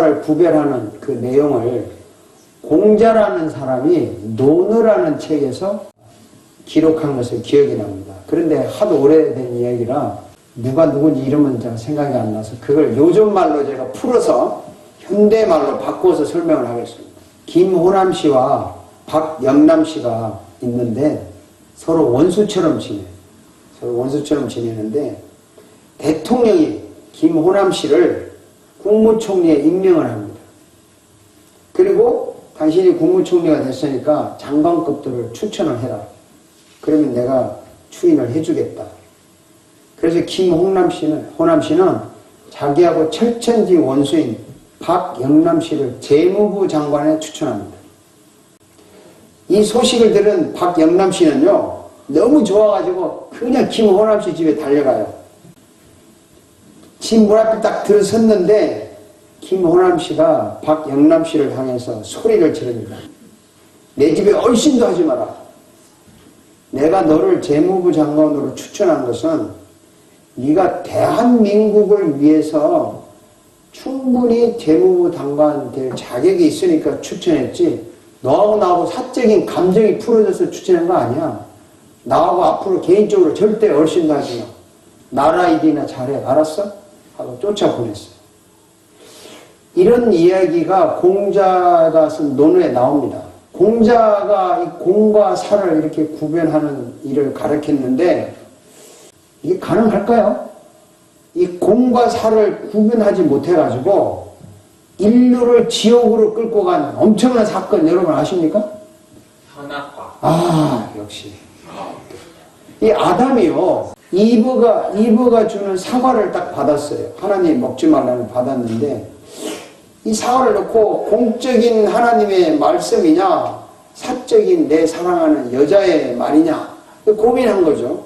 사를 구별하는 그 내용을 공자라는 사람이 노느라는 책에서 기록한 것을 기억이 납니다. 그런데 하도 오래된 이야기라 누가 누군지 이름은 제가 생각이 안 나서 그걸 요즘 말로 제가 풀어서 현대 말로 바꿔서 설명을 하겠습니다. 김호남 씨와 박영남 씨가 있는데 서로 원수처럼 지내. 서로 원수처럼 지내는데 대통령이 김호남 씨를 국무총리에 임명을 합니다. 그리고 당신이 국무총리가 됐으니까 장관급들을 추천을 해라. 그러면 내가 추인을 해주겠다. 그래서 김홍남 씨는, 호남 씨는 자기하고 철천지 원수인 박영남 씨를 재무부 장관에 추천합니다. 이 소식을 들은 박영남 씨는요, 너무 좋아가지고 그냥 김호남 씨 집에 달려가요. 집문 앞에 딱 들어섰는데 김호남 씨가 박영남 씨를 향해서 소리를 지릅니다. 내 집에 얼씬도 하지 마라. 내가 너를 재무부 장관으로 추천한 것은 네가 대한민국을 위해서 충분히 재무부 장관 될 자격이 있으니까 추천했지 너하고 나하고 사적인 감정이 풀어져서 추천한 거 아니야. 나하고 앞으로 개인적으로 절대 얼씬도 하지 마. 나라 일이나 잘해. 알았어? 하고 쫓아보냈어요. 이런 이야기가 공자가 쓴 논어에 나옵니다. 공자가 이 공과 사를 이렇게 구별하는 일을 가르쳤는데 이게 가능할까요? 이 공과 사를 구분하지 못해가지고 인류를 지옥으로 끌고 간 엄청난 사건 여러분 아십니까? 현악화. 아 역시 이 아담이요 이브가 이브가 주는 사과를 딱 받았어요. 하나님 먹지 말라는 받았는데 이 사과를 놓고 공적인 하나님의 말씀이냐 사적인 내 사랑하는 여자의 말이냐 고민한 거죠.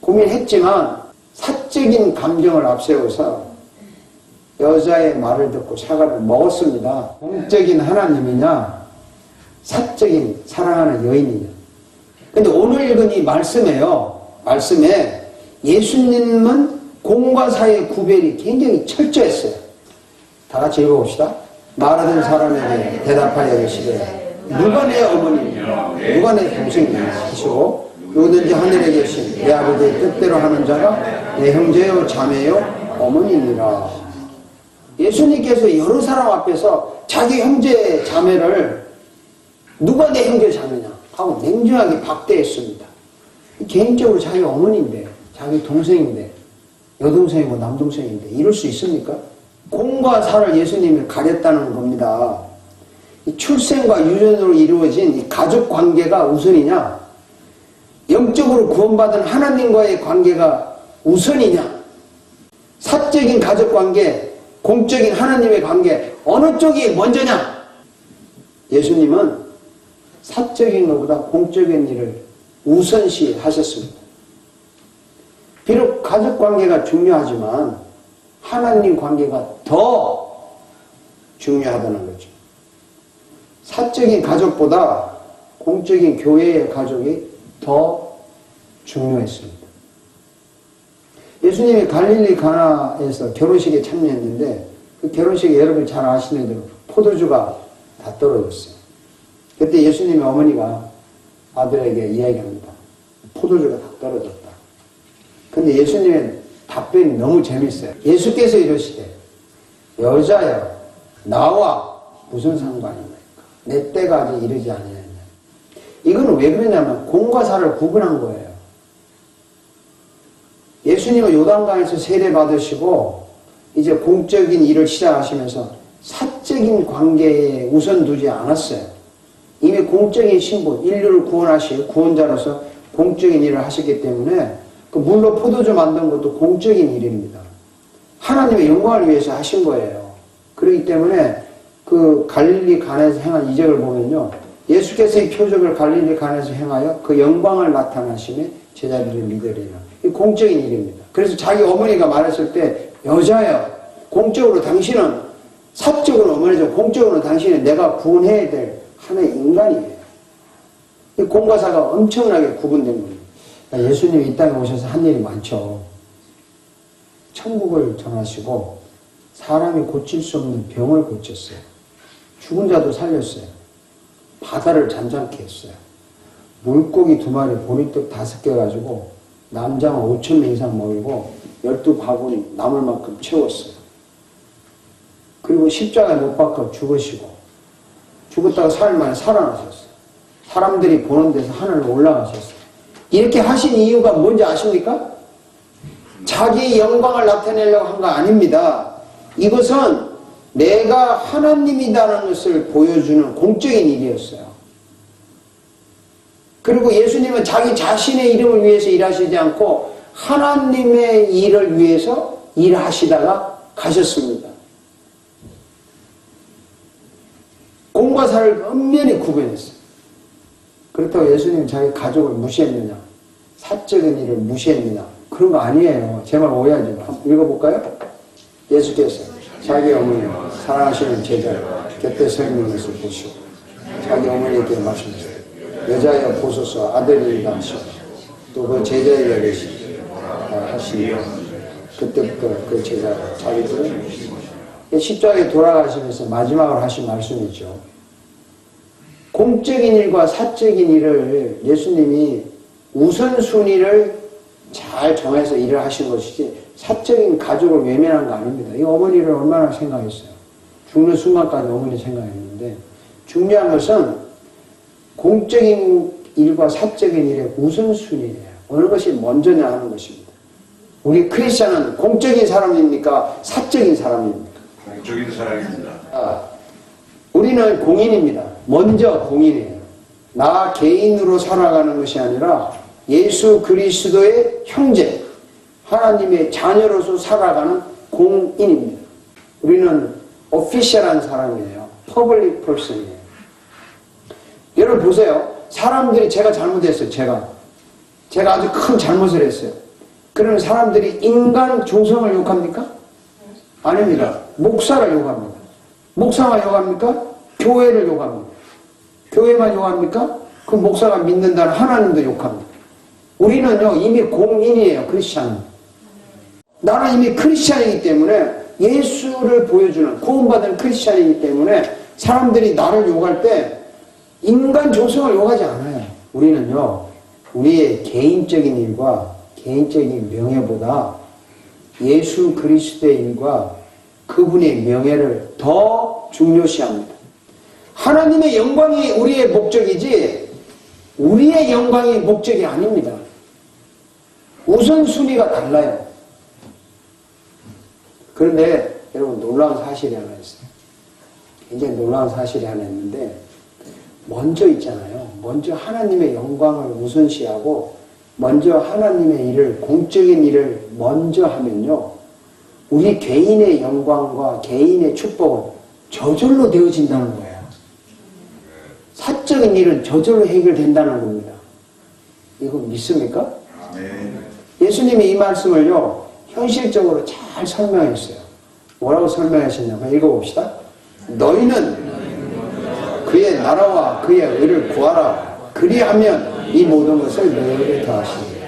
고민했지만 사적인 감정을 앞세워서 여자의 말을 듣고 사과를 먹었습니다. 공적인 하나님이냐 사적인 사랑하는 여인이냐. 근데 오늘 읽은 이 말씀에요. 말씀에 예수님은 공과 사의 구별이 굉장히 철저했어요. 다 같이 읽어봅시다. 말하던 사람에게 대답하여 이르시되 누가 내 어머니냐 누가 내 동생이냐 하시고 누구든지 하늘에 계신 내 아버지의 뜻대로 하는 자가 내 형제요 자매요 어머니니라. 예수님께서 여러 사람 앞에서 자기 형제 자매를 누가 내 형제 자매냐? 하고 냉정하게 박대했습니다 개인적으로 자기 어머니인데 자기 동생인데 여동생이고 남동생인데 이럴 수 있습니까? 공과 사를 예수님이 가렸다는 겁니다. 이 출생과 유전으로 이루어진 이 가족 관계가 우선이냐? 영적으로 구원받은 하나님과의 관계가 우선이냐? 사적인 가족 관계, 공적인 하나님의 관계, 어느 쪽이 먼저냐? 예수님은 사적인 것보다 공적인 일을 우선시 하셨습니다. 비록 가족 관계가 중요하지만 하나님 관계가 더 중요하다는 거죠. 사적인 가족보다 공적인 교회의 가족이 더 중요했습니다. 예수님이 갈릴리 가나에서 결혼식에 참여했는데 그 결혼식에 여러분 잘 아시는 대로 포도주가 다 떨어졌어요. 그때 예수님의 어머니가 아들에게 이야기합니다. 포도주가 다 떨어졌다. 근데 예수님의 답변이 너무 재밌어요. 예수께서 이러시되 여자여 나와 무슨 상관입니까? 내 때가 아직 이르지 아니하냐. 이거는 왜 그러냐면 공과 사를 구분한 거예요. 예수님은 요단강에서 세례 받으시고 이제 공적인 일을 시작하시면서 사적인 관계에 우선 두지 않았어요. 이미 공적인 신분, 인류를 구원하실 구원자로서 공적인 일을 하셨기 때문에 그 물로 포도주 만든 것도 공적인 일입니다. 하나님의 영광을 위해서 하신 거예요. 그렇기 때문에 그 갈릴리 간에서 행한 이적을 보면요. 예수께서 이 표적을 갈릴리 간에서 행하여 그 영광을 나타나심에 제자들을 믿으리라. 이 공적인 일입니다. 그래서 자기 어머니가 말했을 때 여자여 공적으로 당신은 사적으로 어머니죠. 공적으로 당신은 내가 구원해야 될 하나의 인간이에요. 이 공과 사가 엄청나게 구분된 겁니다. 예수님이 이 땅에 오셔서 한 일이 많죠. 천국을 전하시고 사람이 고칠 수 없는 병을 고쳤어요. 죽은 자도 살렸어요. 바다를 잠잠케 했어요. 물고기 두 마리, 보리떡 다섯 개 가지고 남장을 5천 명 이상 먹이고 열두 바구니 남을 만큼 채웠어요. 그리고 십자가에 못 박혀 죽으시고 죽었다가 사흘 만에 살아나셨어요. 사람들이 보는 데서 하늘로 올라가셨어요. 이렇게 하신 이유가 뭔지 아십니까? 자기의 영광을 나타내려고 한 거 아닙니다. 이것은 내가 하나님이다라는 것을 보여주는 공적인 일이었어요. 그리고 예수님은 자기 자신의 이름을 위해서 일하시지 않고 하나님의 일을 위해서 일하시다가 가셨습니다. 공과 사를 엄연히 구분했어요. 그렇다고 예수님이 자기 가족을 무시했느냐? 사적인 일을 무시했느냐? 그런 거 아니에요. 제 말 오해하지 마. 읽어볼까요? 예수께서 자기 어머니와 사랑하시는 제자를 곁에 서 있는 것을 보시고 자기 어머니께 말씀하셨어요. 여자여 보소서 아들이다 하시고 또그 제자에게 계시 하시니 그때부터 그 제자가 자기들은 십자가에 돌아가시면서 마지막으로 하신 말씀이죠. 공적인 일과 사적인 일을 예수님이 우선순위를 잘 정해서 일을 하신 것이지 사적인 가족을 외면한 거 아닙니다. 이 어머니를 얼마나 생각했어요. 죽는 순간까지 어머니 생각했는데 중요한 것은 공적인 일과 사적인 일의 우선순위예요. 어느 것이 먼저냐 하는 것입니다. 우리 크리스천은 공적인 사람입니까? 사적인 사람입니까? 공적인 사랑입니다. 아, 우리는 공인입니다. 먼저 공인이에요. 나 개인으로 살아가는 것이 아니라 예수 그리스도의 형제, 하나님의 자녀로서 살아가는 공인입니다. 우리는 오피셜한 사람이에요. 퍼블릭 퍼슨이에요. 여러분 보세요. 사람들이 제가 잘못했어요. 제가. 제가 아주 큰 잘못을 했어요. 그러면 사람들이 인간 조성을 욕합니까? 아닙니다. 목사를 욕합니다. 목사만 욕합니까? 교회를 욕합니다. 교회만 욕합니까? 그 목사가 믿는다는 하나님도 욕합니다. 우리는요, 이미 공인이에요, 크리스찬은. 나는 이미 크리스찬이기 때문에 예수를 보여주는 구원받은 크리스찬이기 때문에 사람들이 나를 욕할 때 인간 조성을 욕하지 않아요. 우리는요, 우리의 개인적인 일과 개인적인 명예보다 예수 그리스도의 일과 그분의 명예를 더 중요시합니다. 하나님의 영광이 우리의 목적이지 우리의 영광이 목적이 아닙니다. 우선순위가 달라요. 그런데 여러분 놀라운 사실이 하나 있어요. 굉장히 놀라운 사실이 하나 있는데 먼저 있잖아요. 먼저 하나님의 영광을 우선시하고 먼저 하나님의 일을 공적인 일을 먼저 하면요. 우리 개인의 영광과 개인의 축복은 저절로 되어진다는 거예요. 사적인 일은 저절로 해결된다는 겁니다. 이거 믿습니까? 아멘. 예수님이 이 말씀을요, 현실적으로 잘 설명했어요. 뭐라고 설명하셨냐면 읽어봅시다. 너희는 그의 나라와 그의 의를 구하라. 그리하면 이 모든 것을 너희에게 더하시니.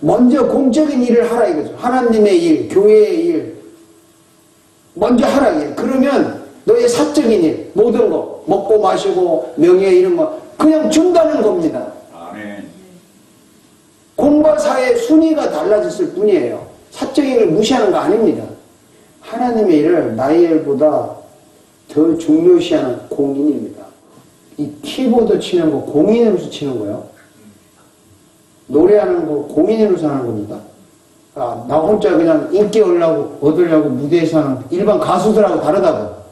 먼저 공적인 일을 하라 이거죠. 하나님의 일, 교회의 일. 먼저 하라 이게. 그러면 너의 사적인 일, 모든 거, 먹고 마시고 명예 이런 거 그냥 준다는 겁니다. 아멘. 공과 사의 순위가 달라졌을 뿐이에요. 사적인 일을 무시하는 거 아닙니다. 하나님의 일을 나의 일보다 더 중요시하는 공인입니다. 이 키보드 치는 거 공인으로서 치는 거예요. 노래하는 거 공인으로서 하는 겁니다. 아, 나 혼자 그냥 인기 얻으려고, 얻으려고 무대에서 하는 일반 가수들하고 다르다고.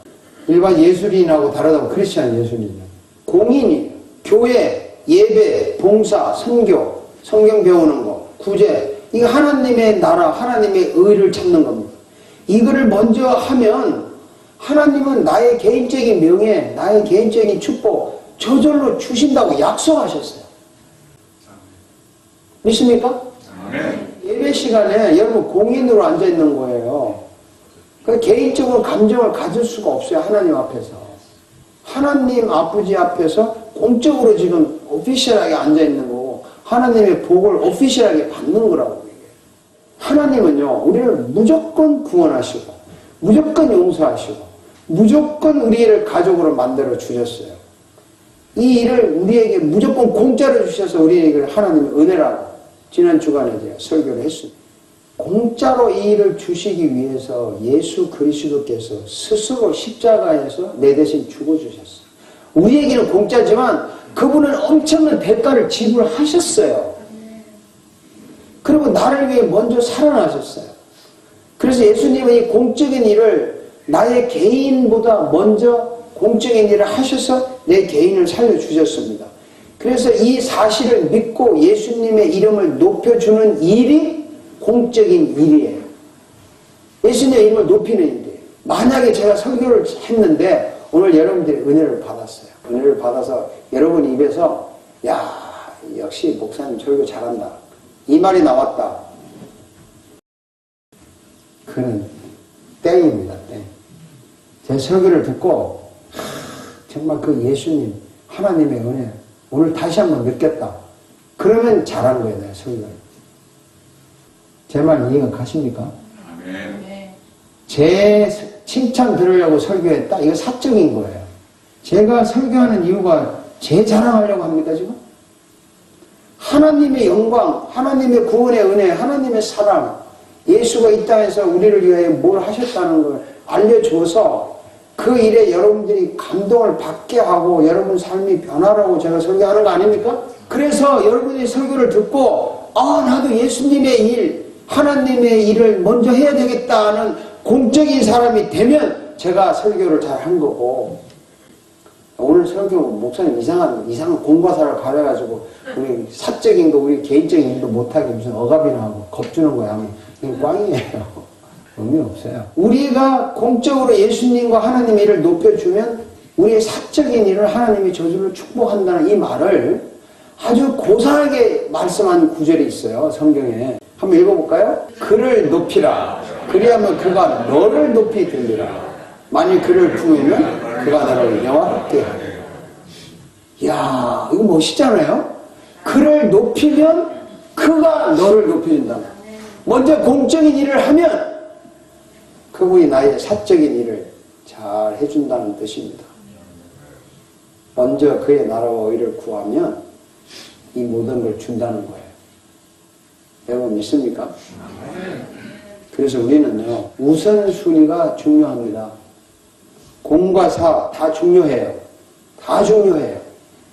일반 예술인하고 다르다고 크리스찬 예술인은. 공인이 교회, 예배, 봉사, 선교, 성경 배우는 거, 구제. 이거 하나님의 나라, 하나님의 의를 찾는 겁니다. 이거를 먼저 하면 하나님은 나의 개인적인 명예, 나의 개인적인 축복 저절로 주신다고 약속하셨어요. 믿습니까? 아멘. 예배 시간에 여러분 공인으로 앉아 있는 거예요. 그 개인적으로 감정을 가질 수가 없어요. 하나님 앞에서. 하나님 아버지 앞에서 공적으로 지금 오피셜하게 앉아 있는 거고 하나님의 복을 오피셜하게 받는 거라고 이게. 하나님은요 우리를 무조건 구원하시고 무조건 용서하시고 무조건 우리를 가족으로 만들어 주셨어요. 이 일을 우리에게 무조건 공짜로 주셔서 우리에게 하나님의 은혜라고 지난 주간에 제가 설교를 했습니다. 공짜로 이 일을 주시기 위해서 예수 그리스도께서 스스로 십자가에서 내 대신 죽어주셨어요. 우리에게는 공짜지만 그분은 엄청난 대가를 지불하셨어요. 그리고 나를 위해 먼저 살아나셨어요. 그래서 예수님은 이 공적인 일을 나의 개인보다 먼저 공적인 일을 하셔서 내 개인을 살려주셨습니다. 그래서 이 사실을 믿고 예수님의 이름을 높여주는 일이 공적인 일이에요. 예수님의 이름을 높이는 일이에요. 만약에 제가 설교를 했는데 오늘 여러분들이 은혜를 받았어요. 은혜를 받아서 여러분 입에서 야 역시 목사님 설교 잘한다. 이 말이 나왔다. 그는 땡입니다. 땡. 제 설교를 듣고 하, 정말 그 예수님 하나님의 은혜 오늘 다시 한번 느꼈다. 그러면 잘한 거예요, 내가 설교를. 제 말 이해가 가십니까? 아멘. 제 칭찬 들으려고 설교했다? 이거 사적인 거예요. 제가 설교하는 이유가 제 자랑하려고 합니까, 지금? 하나님의 영광, 하나님의 구원의 은혜, 하나님의 사랑, 예수가 이 땅에서 우리를 위해 뭘 하셨다는 걸 알려줘서 그 일에 여러분들이 감동을 받게 하고 여러분 삶이 변하라고 제가 설교하는 거 아닙니까? 그래서 여러분이 설교를 듣고 아 나도 예수님의 일, 하나님의 일을 먼저 해야 되겠다는 공적인 사람이 되면 제가 설교를 잘 한 거고 오늘 설교 목사님 이상한 이상한 공과사를 가려가지고 우리 사적인 거 우리 개인적인 일도 못하게 무슨 억압이나 하고 겁주는 거야 이건 꽝이에요. 의미 없어요. 우리가 공적으로 예수님과 하나님의 일을 높여주면 우리의 사적인 일을 하나님이 저절로 축복한다는 이 말을 아주 고상하게 말씀한 구절이 있어요. 성경에. 한번 읽어볼까요? 그를 높이라. 그리하면 그가 너를 높이 들리라. 만일 그를 품으면 그가 너를 영화롭게 하리라. 이야, 이거 멋있잖아요? 그를 높이면 그가 너를 높여준다. 먼저 공적인 일을 하면 그분이 나의 사적인 일을 잘 해준다는 뜻입니다. 먼저 그의 나라와 의를 구하면 이 모든 걸 준다는 거예요. 여러분 믿습니까? 그래서 우리는요, 우선순위가 중요합니다. 공과 사 다 중요해요. 다 중요해요.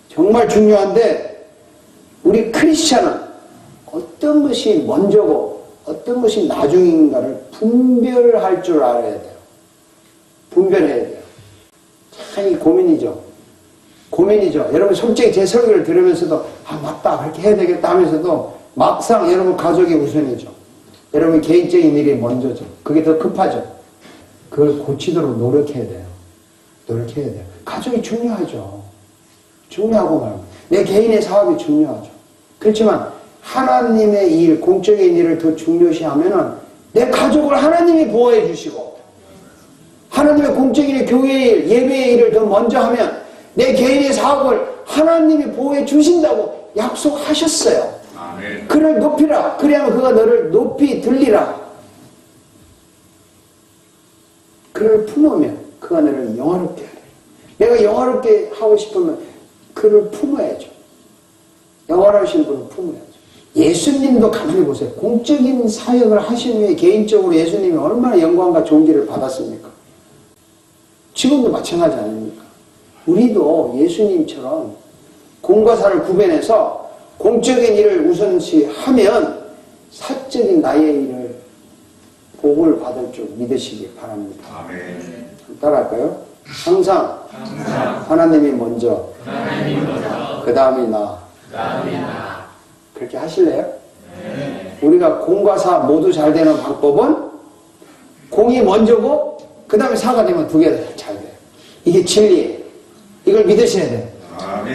정말 중요한데, 우리 크리스찬은 어떤 것이 먼저고 어떤 것이 나중인가를 분별할 줄 알아야 돼요. 분별해야 돼요. 참 고민이죠. 고민이죠. 여러분 솔직히 제 설교를 들으면서도 아 맞다 그렇게 해야 되겠다 하면서도 막상 여러분 가족이 우선이죠. 여러분 개인적인 일이 먼저죠. 그게 더 급하죠. 그걸 고치도록 노력해야 돼요. 노력해야 돼요. 가족이 중요하죠. 중요하고 말고 내 개인의 사업이 중요하죠. 그렇지만 하나님의 일, 공적인 일을 더 중요시하면은 내 가족을 하나님이 보호해 주시고 하나님의 공적인 일, 교회의 일, 예배의 일을 더 먼저 하면 내 개인의 사업을 하나님이 보호해 주신다고 약속하셨어요. 그를 높이라. 그래야만 그가 너를 높이 들리라. 그를 품으면 그가 너를 영화롭게 하리라. 내가 영화롭게 하고 싶으면 그를 품어야죠. 영화로우신 분을 품어야죠. 예수님도 가만히 보세요. 공적인 사역을 하신 후에 개인적으로 예수님이 얼마나 영광과 존귀를 받았습니까? 지금도 마찬가지 아닙니까? 우리도 예수님처럼 공과 사를 구별해서 공적인 일을 우선시 하면 사적인 나의 일을 복을 받을 줄 믿으시기 바랍니다. 아멘. 따라할까요? 항상, 하나님이 먼저, 그 다음이 나. 그렇게 하실래요? 우리가 공과 사 모두 잘 되는 방법은 공이 먼저고 그 다음에 사가 되면 두 개가 잘 돼요. 이게 진리예요. 이걸 믿으셔야 돼요.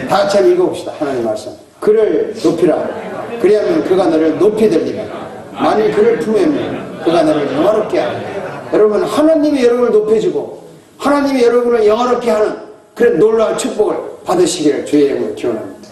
다 같이 한번 읽어봅시다. 하나님 말씀. 그를 높이라. 그리하면 그가 너를 높이 들리라. 만일 그를 품으면 그가 너를 영화롭게 하리라. 여러분 하나님이 여러분을 높여주고 하나님이 여러분을 영화롭게 하는 그런 놀라운 축복을 받으시기를 주의 이름으로 기원합니다.